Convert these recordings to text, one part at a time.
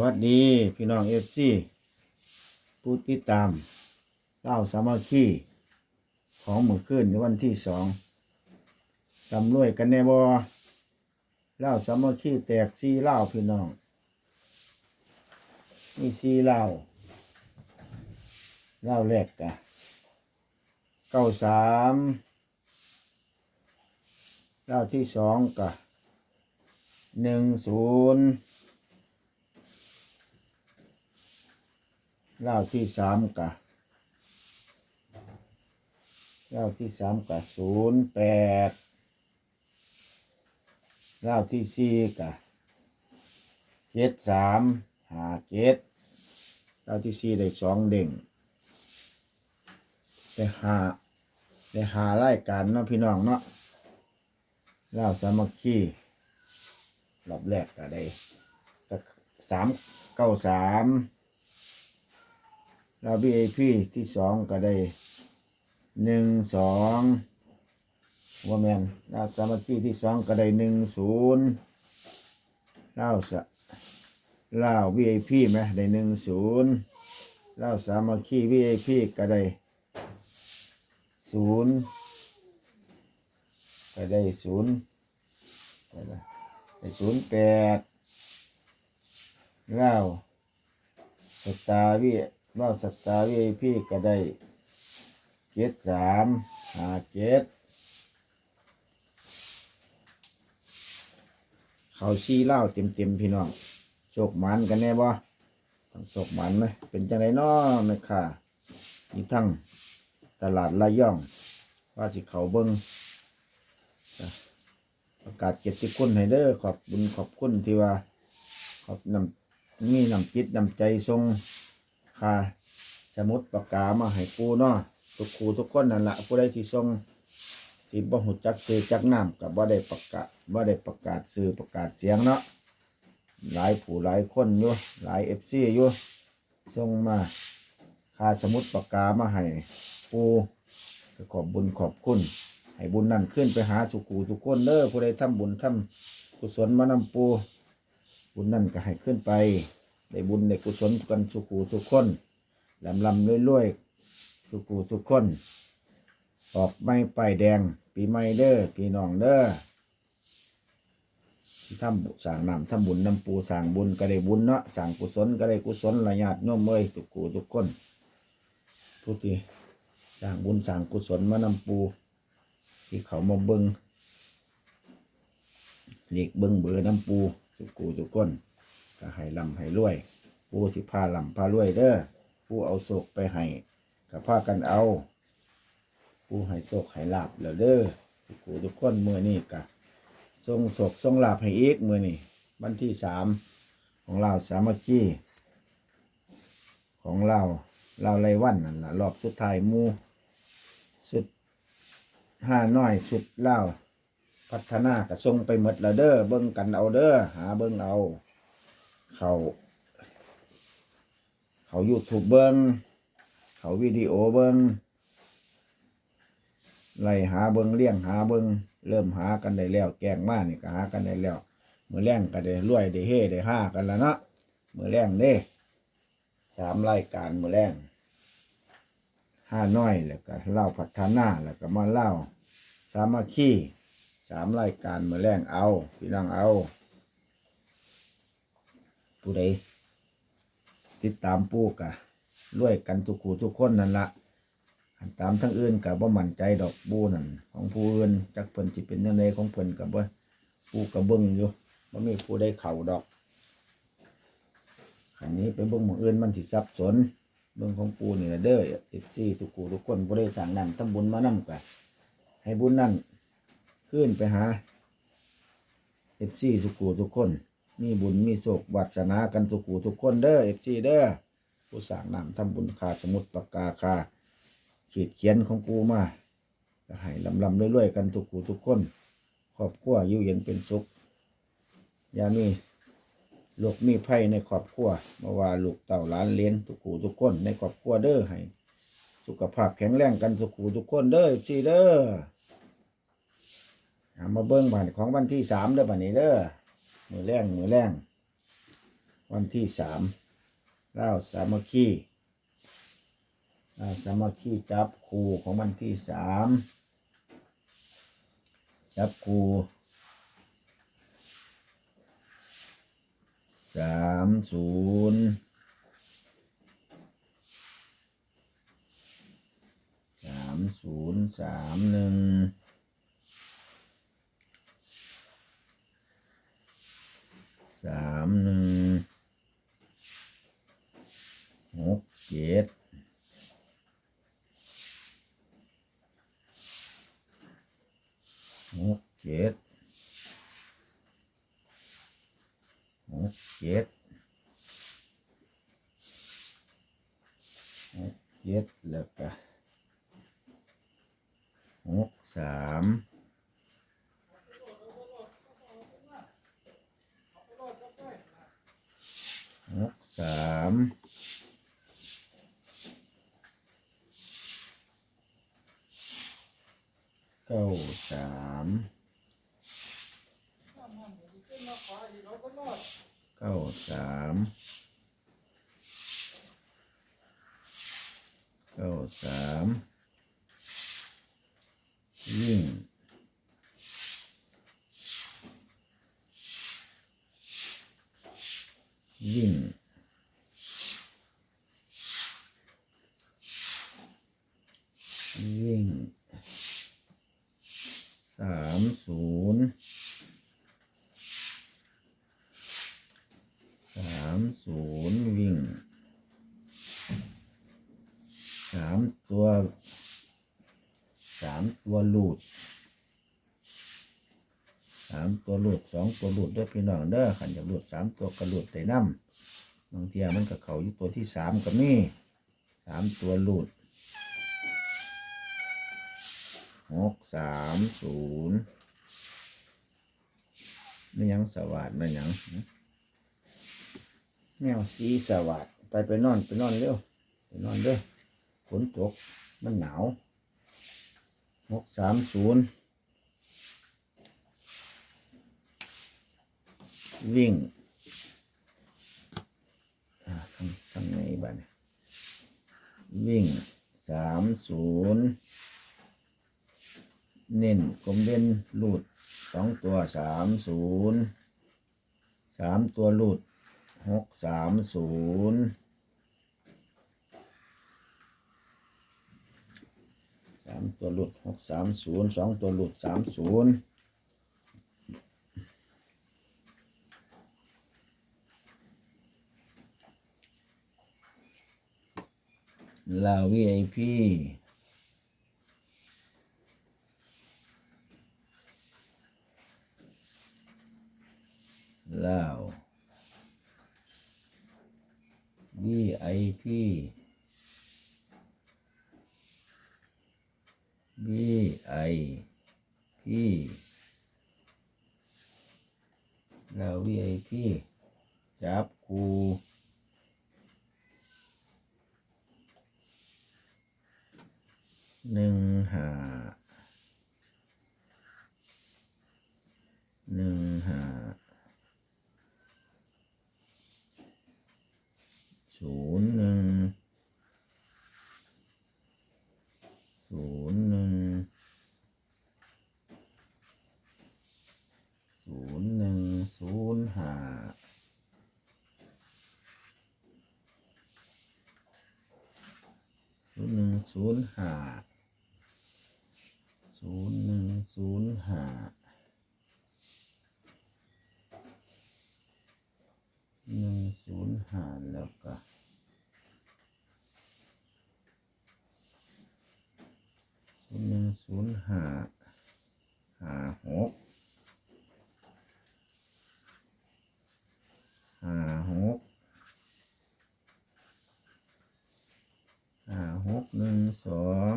วัสดีพี่น้องเอฟซีผู้ติดตามเล่าสามัคคีของมือขึ้นในวันที่สองตำรวยกันแน่บอเล่าสามัคคีแตกซีเล่าพี่น้องมีซีเล่าเล่าแรกกะเก้าสามเล่าที่สองกะหนึ่งศูนย์ เล่าที่สามกะเล่าที่สามกะศูนย์แปดเล่าที่สี่กะเจ็ดสามหาเจ็ดเล่าที่สี่ได้สองเด้งได้หาได้หารายการเนาะพี่น้องเนาะเล่าสามัคคีรอบแรกก็ได้ก็สามเก้าสาม เรา VIP ที่สองก็ได้หนึ่งสองว่าแมนเราสามัคคีที่สองก็ได้หนึ่งศูนย์เราสะเรา VIP ไหมได้หนึ่งศูนย์เราสามัคคี VIP ก็ได้ศูนย์ก็ได้ศูนย์ก็ได้ไดศูนย์แปดเราสตาร์วิ ว่าสตาร์วีพี่ก็ได้เจ็ดสามหาเจ็ดเขาซีเล่าเต็มเต็มพี่น้องโชคมันกันแน่บ่ต้องโชคมันไหมเป็นจังไรน้อแม่ค่ะมีทั้งตลาดระย่อง ว่าสิเขาเบิ้งจ้ะประกาศเกียรติคุณให้เด้อขอบบุญขอบคุณที่ว่า ขอบนำมีนำจิตนำใจทรง ค่ะสมุดปากกามาให้ปูเนาะทุกครูทุกคนนั่นละผู้ใดที่ส่งที่บ่หูจักเสจักน้ำกับบ่ได้ประกาศบ่ได้ประกาศสื่อประกาศเสียงเนาะหลายผู้หลายคนอยู่หลายเอฟซีอยู่ส่งมาค่าสมุดปากกามาให้ปูก็ขอบบุญขอบคุณให้บุญนั่นขึ้นไปหาสุขูทุกคนเด้อผู้ใดทำบุญทำกุศลมานำปูบุญนั่นก็ให้ขึ้นไป ได้บุญได้กุศลกันสุขูสุขคนลำลำรวยรวยๆสุขูสุขคนออกไม่ป้ายแดง ปีใหม่เด้อพี่น้องเด้อที่ทำบุสร้างน้ำทำบุญน้ำปูสร้างบุญก็ได้บุญเนาะสร้างกุศลก็ได้กุศลระยาดโน้มเมยทุกกูทุกคนทุกทีสร้างบุญสร้างกุศลมานำปู ที่เขามาเบิงเรียกเบิงเบือน้ำปูทุกกูทุกคน ก็ให้ลำให้รวย ผู้ที่พาลำพารวยเด้อผู้เอาโศกไปให้กับพากันเอา ผู้ให้โศกให้ลาบแล้วเด้อทุกผู้ทุกคนเมื่อนี้กะทรงโศกทรงลาบให้อีกเมื่อนี้วันที่สามของเราสามัคคีของเราเราไรวันนั่นละรอบสุดท้ายมูสุดห้าน้อยสุดเล่าพัฒนากระทรงไปหมดแล้วเด้อเบิ่งกันเอาเด้อหาเบิ่งเอา เขาเขายูทูบเบิ้งเขาวิดีโอเบิ้งไล่หาเบิ้งเลี้ยงหาเบิ้งเริ่มหากันได้แล้ว แกงมานี่ก็หากันได้แล้วมือแรงก็ได้รวยได้เฮได้ห้ากันแล้วเนาะมือแรงเด้สามรายการมือแรงห้าน้อยแล้วก็เล่าพัฒนาแล้วก็มาเล่าสามัคคีสามรายการมือแรงเอาพี่น้องเอา ผู้ใดติดตามปูกะรวยกันทุกคู่ทุกคนนั่นละตามทั้งอื่นกับว่ามั่นใจดอกบูนั่นของผู้อื่นจักเพิ่นสิเป็นยังไงของเพิ่นกับว่าปูกับเบิ้งอยู่ว่ามีผู้ใดเข่าดอกขันนี้ไปเบิ้งหมู่อื่นมันสิสับสนเบิ้งของปูนี่ละเด้อติดซี่ทุกคู่ทุกคนผู้ใดสั่งนั่นทำบุญมานั่งกะให้บุญนั่นขึ้นไปหาเอฟซีทุกคู่ทุกคน มีบุญมีโศกวัสนากันทุกหูทุกคนเด้อเอฟซีเด้อผู้สร้างนามทำบุญคาสมุดปากกาคาขีดเขียนของกูมาก็ให้ลำลำเรื่อยๆกันทุกหูทุกคนครอบครัวอยู่เย็นเป็นสุขอย่ามีลูกมีไพ่ในครอบครัวมาว่าลูกเต่าหลานเลี้ยงทุกหูทุกคนในครอบครัวเด้อให้สุขภาพแข็งแรงกันทุกหูทุกคนเด้อเอฟซีเด้อมาเบิ้งบันของวันที่สามเด้อบันนี้เด้อ มือแรงมือแรงวันที่สามเล่าสามัคคีเล่าสามัคคีจับครูของวันที่สามจับครูสามศูนย์สามศูนย์สามหนึ่ง สามหนึ่งหกเจ็ดหกเจ็ดหกเจ็ดหกเจ็ดแล้วก็หกสาม หกสามเก้าสามเก้าสามเก้าสามวิ่งวิ่งวิ่งสามศูนย์สามศูนย์วิ่งสามตัวสามตัวหลุดสามตัวหลุด สองตัวหลุดเด้อพี่น้องเด้อขันจะหลุดสามตัวกระหลุดแต่น้ำบางทีมันกับเขาอยู่ตัวที่สามก็มีสามตัวหลุดหกสามศูนย์ไม่ยังสวัสดไม่ยังแมวสีสวัสดไปไปนอนไปนอนเร็วไปนอนเด้อฝนตกมันหนาวหกสามศูนย์ วิ่งทางทางไหนบ้านวิ่งสามศูนย์เน้นกลมเด่นรูดสองตัวสามศูนย์สามตัวรูดหกสามศูนย์สามตัวหลุดหกสามศูนย์สองตัวหลุดสามศูนย์ ลาวีไอพีลาว VIP VIP ลาว VIP จับกู หนึ่งหาหนึ่งหาศูนย์หนึ่งศูนย์หนึ่งศูนย์หนึ่งศูนย์ห้าศูนย์หนึ่งศูนย์ห้าศูนย์หนึ่งศูนย์ห้าหนึ่งศูนย์ห้าแล้วก็ ศูนย์หนึ่งศูนย์ห้าห้าหกห้าหกห้าหกหนึ่งสอง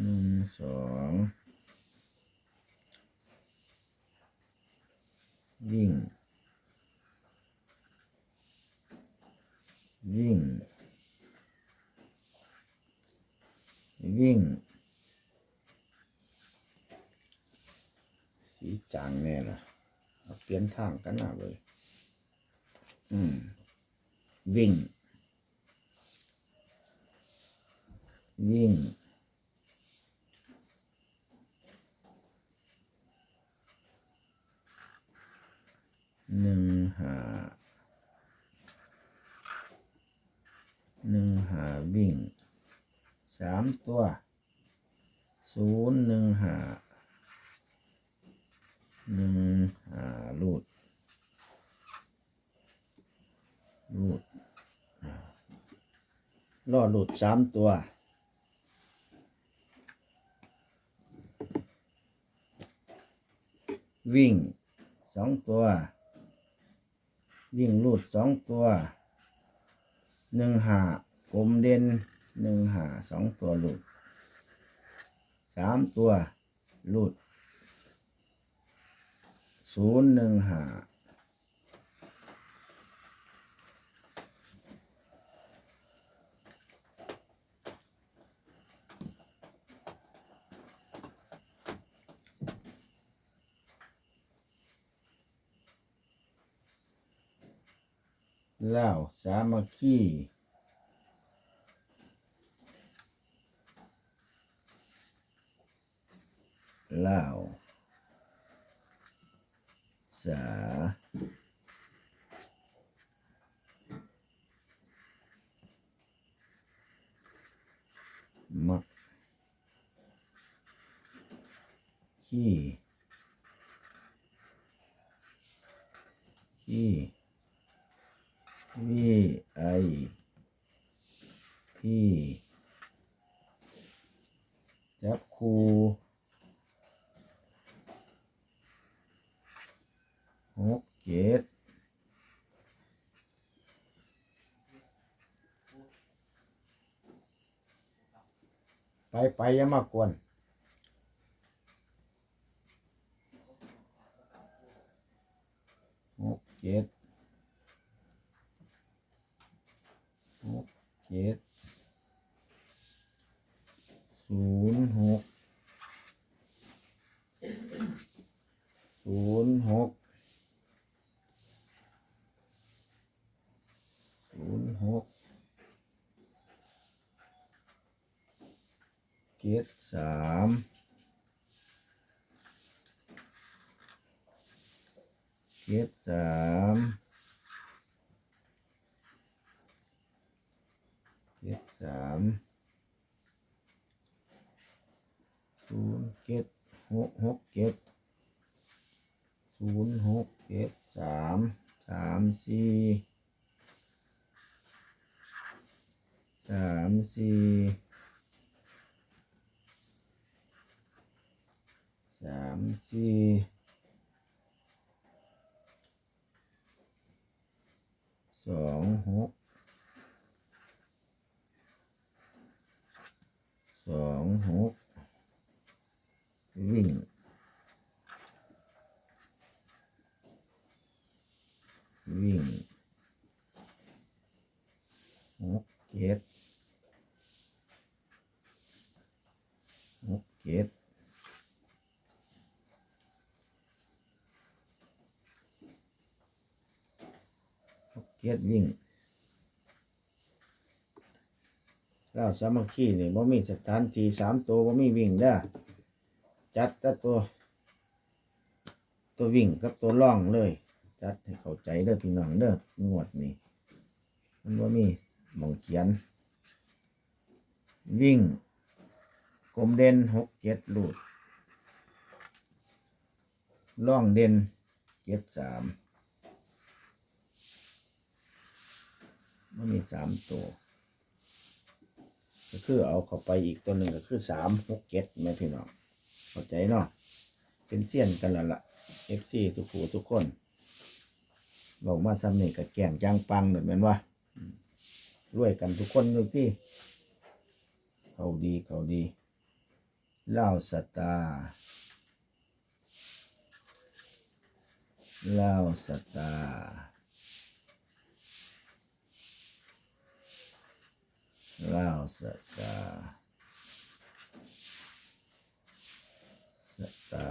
หนึ่งสองวิ่ง วิ่ง วิ่ง สีจางแน่ละเอาเปลี่ยนทางกันหน้าเลย อืม วิ่ง วิ่ง หนึ่งหา หนึ่งหาวิ่ง สามตัว ศูนย์หนึ่งหา หนึ่งหาลูดลูดล่อหลุดสามตัววิ่งสองตัว วิ่งลูดสองตัวหนึ่งหากลมเด่นหนึ่งหาสองตัวลูดสามตัวลูด ศูนย์หนึ่งห้าเล่าวสามัคคีเล่า วสามัคคีคี วีไอพี่จับคูหกเจ็ด ไปไปอย่ามากวนหกเจ็ดหกเจ็ดศูนย์หกศูนย์หกศูนย์หก เจ็ดสามเจ็ดสามเจ็ดสามศูนย์เจ็ดหกหกเจ็ดศูนย์หกเจ็ดสามสามสี่สามสี่ สามสี่สองหกสองหกวิ่ง วิ่งหกเจ็ดหกเจ็ดหก เจ็ดวิ่งเราสามัคคีนี่บ่มีสถานที่สามตัวบ่มีวิ่งเด้จัดแต่ตัว ตัววิ่งกับตัวล่องเลย จัดให้เข้าใจเด้อพี่น้องเด้องวดนี่มันบ่มีหมองเขียน วิ่งกลมเด่นหกเจ็ดลูดล่องเด่นเจ็ดสาม มันมีสามตัว ก็คือเอาเข้าไปอีกตัวหนึ่งก็คือสามหกเจ็ดแม่พี่น้องเข้าใจเนาะเป็นเสี้ยนกันแล้วล่ะเอฟซีทุขูทุกคนบอกมาซ้ำนี่กับแก่งจางปังเหมือนแม่นว่ารวยกันทุกคนอยู่ที่ เขาดีเขาดีเล่าวสตาเล่าวสตา เล่าวสตาร์สตา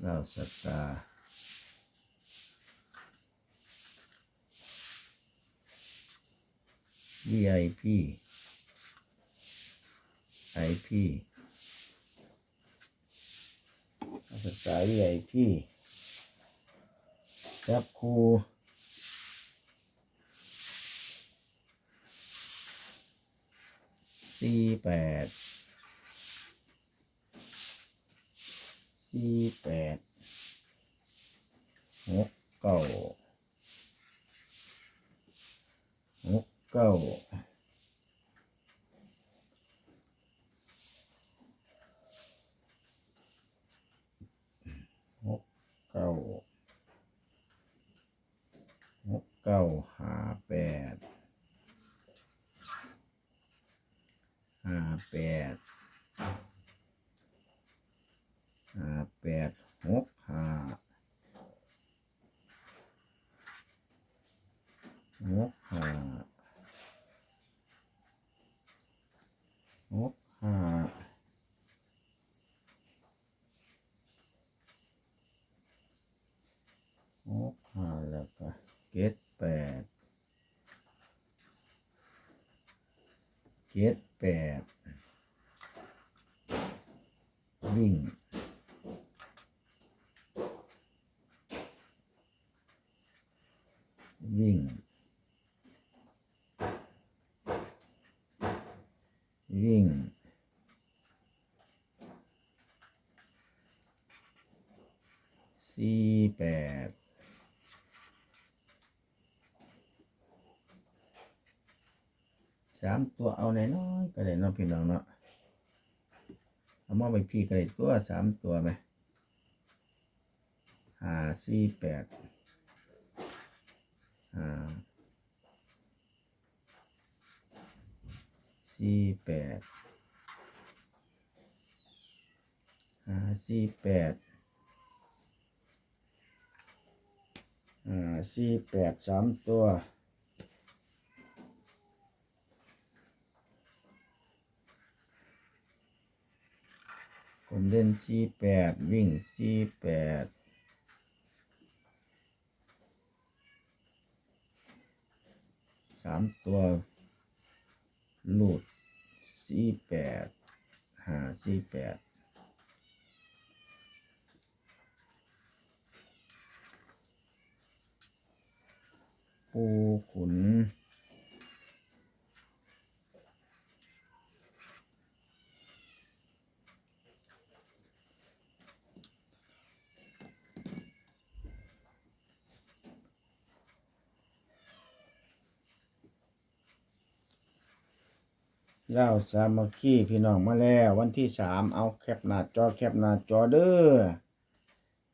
เล่าสตาวีไอพีไอพีสตาร์วีไอพีจับครู สี่แปดสี่แปดหกเก้าหกเก้าหกเก้าหกเก้าห้าแปดห้าแปด ห้าแปดหกห้าหกห้าหกห้าหกห้าแล้วก็เจ็ดแปดเจ็ดแปดวิ่ง วิ่ง วิ่ง สี่ แปดสามตัวเอาไหนน้อยก็ได้เนาะพี่น้องเนาะเอามาไปพี่ก็ได้ตัวสามตัวไหมห้าสี่แปดห้าสี่แปดห้าสี่แปด หาสี่แปดสามตัวผมเล่นสี่แปดวิ่งสี่แปดสามตัวหลุดสี่แปดหาสี่แปด ปูขุน เล่าสามัคคีพี่น้องมาแล้ววันที่สามเอาแคปหน้าจอแคปหน้าจอเด้อ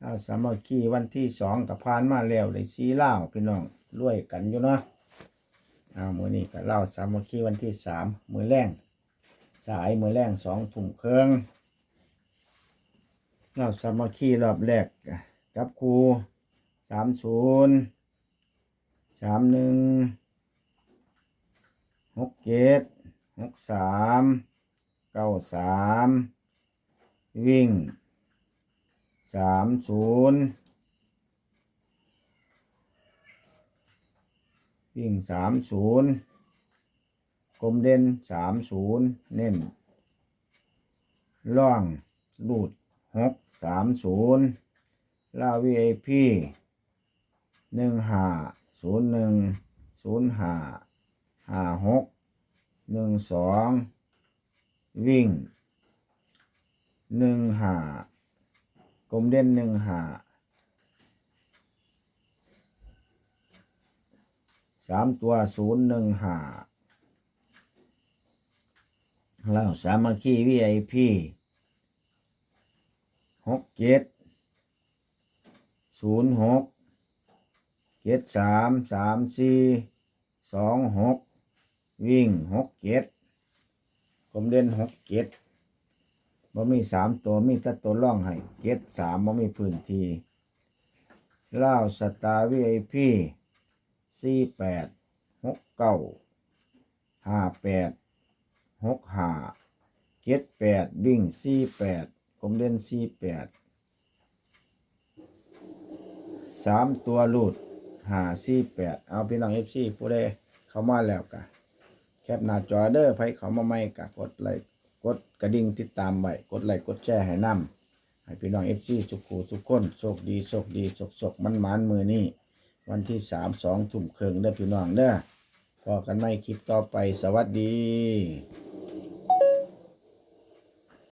เล่าสามัคคีวันที่สองกับพานมาแล้วเลยสีเล่าพี่น้อง รวยกันอยู่เนาะเอามือนี้ก็เล่าสามัคคีวันที่สามมือแรงสายมือแรงสองถุงเครื่องเล่าสามัคคีรอบแรกจับครูสามศูนย์สามหนึ่งหกเจ็ดหกสามเก้าสามวิ่งสามศูนย์ วิ่งสามศูนย์กลมเด่นสามศูนย์เน้นล่องลูดหกสามศูนย์ลาวีไอพีหนึ่งห้าศูนย์หนึ่งศูนย์ห้าห้าหกหนึ่งสองวิ่งหนึ่งหากลมเด่นหนึ่งหา สามตัวศูนย์หนึ่งห้าแล้วสามัคคีวีไอพีหกเจ็ดศูนย์หกเจ็ดสามสามสี่สองหกวิ่งหกเจ็ดกลมเด่นหกเจ็ดบ่มีสามตัวมีแต่ตัวร่องให้เจ็ดสามบ่มีพื้นที่เล่าสตาร์วีไอพี สี่แปดหกเก้าห้าแปดหกห้าเจ็ดแปดวิ่งสี่แปดกลมเด่นสี่แปดสามตัวรูดหาสี่แปดเอาพี่น้องเอฟซีผู้ใดเข้ามาแล้วกะแคปหน้าจอเด้อไผเขามาใหม่กะกดไลค์กดกระดิ่งติดตามไว้กดไลค์กดแชร์ให้นำให้พี่น้องเอฟซีทุกผู้ทุกคนโชคดีโชคดีโชคโชคมันมันมือนี้ วันที่สามสองทุ่มครึ่งเด้อพี่น้องเด้อพอกันไม่คลิปต่อไปสวัสดี